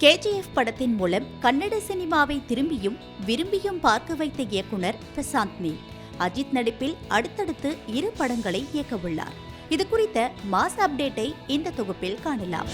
KGF படத்தின் மூலம் கன்னட சினிமாவை திரும்பியும் விரும்பியும் பார்க்க வைத்த இயக்குனர் பிரசாந்த் நீல் அஜித் நடிப்பில் அடுத்தடுத்து இரு படங்களை இயக்கவுள்ளார் இது குறித்த மாஸ் அப்டேட்டை இந்த தொகுப்பில் காணலாம்.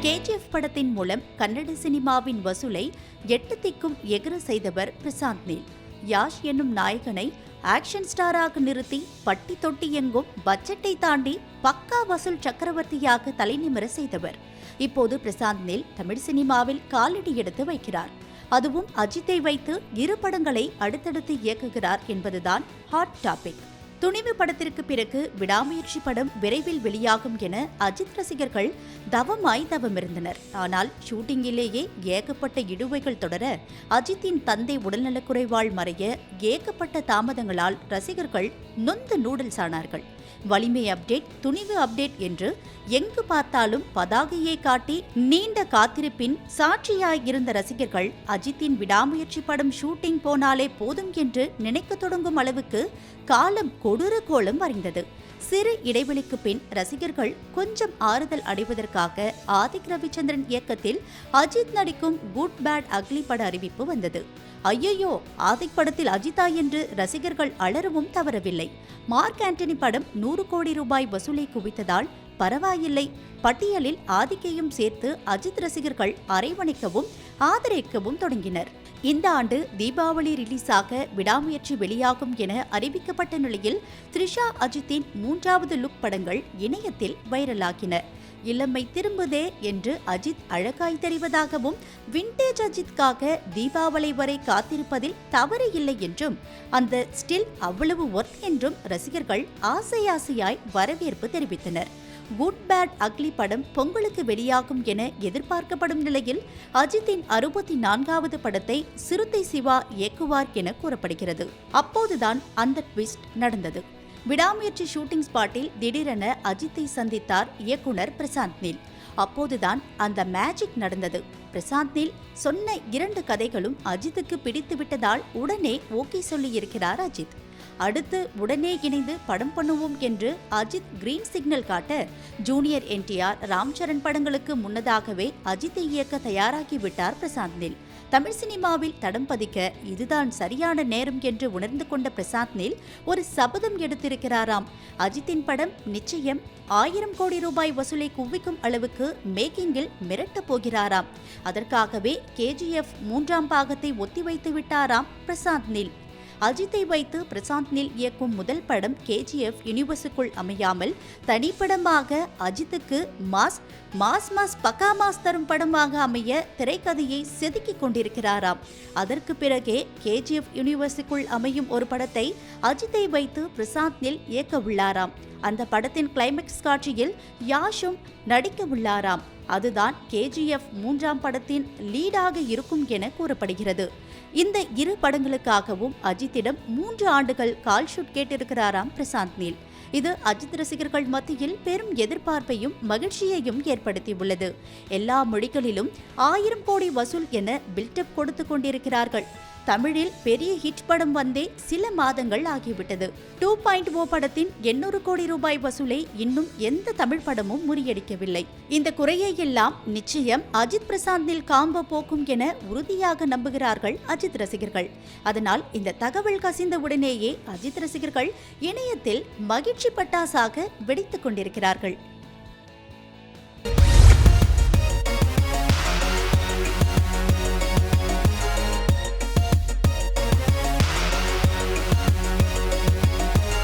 கேஜிஎஃப் படத்தின் மூலம் கன்னட சினிமாவின் வசூலை எட்டு திக்கும் எகிர செய்தவர் பிரசாந்த் நீல் யாஷ் என்னும் நாயகனை ஆக்ஷன் ஸ்டாராக நிறுத்தி பட்டி தொட்டி எங்கும் பட்ஜெட்டை தாண்டி பக்கா வசூல் சக்கரவர்த்தியாக தலைநிமிர செய்தவர். இப்போது பிரசாந்த் நீல் தமிழ் சினிமாவில் காலடி எடுத்து வைக்கிறார். அதுவும் அஜித்தை வைத்து இரு படங்களை அடுத்தடுத்து இயக்குகிறார் என்பதுதான் ஹாட் டாபிக் துணிவு படத்திற்கு பிறகு விடாமுயற்சி படம் விரைவில் வெளியாகும் என அஜித் ரசிகர்கள் தவமாய் தவமிருந்தனர். ஆனால் ஷூட்டிங்கிலேயே ஏகப்பட்ட இடுவைகள் தொடர அஜித்தின் தந்தை உடல்நலக்குறைவால் மறைய ஏகப்பட்ட தாமதங்களால் ரசிகர்கள் நொந்து நூடுல்ஸ் ஆனார்கள். வலிமை அப்டேட் துணிவு அப்டேட் என்று எங்கு பார்த்தாலும் பதாகையை காட்டி நீண்ட காத்திருப்பின் சாட்சியாய் இருந்த ரசிகர்கள் அஜித்தின் விடாமுயற்சி படம் ஷூட்டிங் போனாலே போதும் என்று நினைக்க தொடங்கும் அளவுக்கு காலம் கொடூர கோலம் வரைந்தது. சிறு இடைவெளிக்கு பின் ரசிகர்கள் கொஞ்சம் ஆறுதல் அடைவதற்காக ஆதிக் ரவிச்சந்திரன் இயக்கத்தில் அஜித் நடிக்கும் குட் பேட் அக்லி பட அறிவிப்பு வந்தது. ஐயையோ ஆதிக் படத்தில் அஜிதா என்று ரசிகர்கள் அலறவும் தவறவில்லை. மார்க் ஆண்டனி படம் நூறு கோடி ரூபாய் வசூலை குவித்ததால் பரவாயில்லை. பட்டியலில் ஆதிக்கையும் சேர்த்து அஜித் ரசிகர்கள் அரைவணைக்கவும் ஆதரிக்கவும் தொடங்கினர். இந்த ஆண்டு தீபாவளி ரிலீஸாக விடாமுயற்சி வெளியாகும் என அறிவிக்கப்பட்ட நிலையில் த்ரிஷா அஜித்தின் மூன்றாவது லுக் படங்கள் இணையத்தில் வைரலாகின. இளமை திரும்புதே என்று அஜித் அழகாய் தெரிவதாகவும் விண்டேஜ் அஜித்காக தீபாவளி வரை காத்திருப்பதில் தவறு இல்லை என்றும் அந்த ஸ்டில் அவ்வளவு ஒர்க் என்றும் ரசிகர்கள் ஆசை ஆசையாய் வரவேற்பு தெரிவித்தனர். குட் பேட் அக்லி படம் பொங்கலுக்கு வெளியாகும் என எதிர்பார்க்கப்படும் நிலையில் அஜித்தின் அறுபத்தி நான்காவது படத்தை சிறுத்தை சிவா இயக்குவார் என கூறப்படுகிறது. அப்போதுதான் அந்த ட்விஸ்ட் நடந்தது. விடாமுயற்சி ஷூட்டிங் ஸ்பாட்டில் திடீரென அஜித்தை சந்தித்தார் இயக்குனர் பிரசாந்த் நீல். அப்போதுதான் அந்த மேஜிக் நடந்தது. பிரசாந்த் நீல் சொன்ன இரண்டு கதைகளும் அஜித்துக்கு பிடித்து விட்டதால் உடனே ஓகே சொல்லியிருக்கிறார் அஜித். அடுத்து உடனே இணைந்து படம் பண்ணுவோம் என்று அஜித் கிரீன் சிக்னல் காட்ட ஜூனியர் என்டிஆர் ராம் சரண் படங்களுக்கு முன்னதாகவே அஜித்தை இயக்க தயாராகிவிட்டார் பிரசாந்த் நில். தமிழ் சினிமாவில் தடம் பதிக்க இதுதான் சரியான நேரம் என்று உணர்ந்து கொண்ட பிரசாந்த் நில் ஒரு சபதம் எடுத்திருக்கிறாராம். அஜித்தின் படம் நிச்சயம் ஆயிரம் கோடி ரூபாய் வசூலை குவிக்கும் அளவுக்கு மேக்கிங்கில் மிரட்டப் போகிறாராம். அதற்காகவே கேஜிஎஃப் மூன்றாம் பாகத்தை ஒத்திவைத்து விட்டாராம் பிரசாந்த் நில். அஜித்தை வைத்து பிரசாந்த் நில் இயக்கும் முதல் படம் கேஜிஎஃப் யூனிவர்ஸுக்குள் அமையாமல் தனிப்படமாக அஜித்துக்கு மாஸ் மாஸ் மாஸ் பக்கா மாஸ் தரும் படமாக அமைய திரைக்கதையை செதுக்கிக் கொண்டிருக்கிறாராம். அதற்கு பிறகே கேஜிஎஃப் யூனிவர்ஸுக்குள் அமையும் ஒரு படத்தை அஜித்தை வைத்து பிரசாந்த் நில் இயக்க உள்ளாராம். அந்த படத்தின் கிளைமேக்ஸ் காட்சியில் யாஷும் நடிக்க உள்ளாராம் அதுதான் கேஜிஎஃப் மூன்றாம் படத்தின் லீடாக இருக்கும் என கூறப்படுகிறது. இந்த இரு படங்களுக்காகவும் அஜித்திடம் மூன்று ஆண்டுகள் கால் ஷூட் கேட்டிருக்கிறாராம் பிரசாந்த் நீல். இது அஜித் ரசிகர்கள் மத்தியில் பெரும் எதிர்பார்ப்பையும் மகிழ்ச்சியையும் ஏற்படுத்தியுள்ளது. எல்லா மொழிகளிலும் ஆயிரம் கோடி வசூல் என பில்டப் கொடுத்து கொண்டிருக்கிறார்கள். தமிழில் பெரிய ஹிட் படம் வந்தே சில மாதங்கள் ஆகிவிட்டது. டூ பாயிண்ட் ஓ படத்தின் எண்ணூறு கோடி ரூபாய் வசூலை இன்னும் எந்த தமிழ் படமும் முறியடிக்கவில்லை. இந்த குறையை எல்லாம் நிச்சயம் அஜித் பிரசாந்தில் காம்போ போக்கும் என உறுதியாக நம்புகிறார்கள் அஜித் ரசிகர்கள். அதனால் இந்த தகவல் கசிந்த உடனேயே அஜித் ரசிகர்கள் இணையத்தில் மகிழ்ச்சி பட்டாசாக வெடித்துக் கொண்டிருக்கிறார்கள்.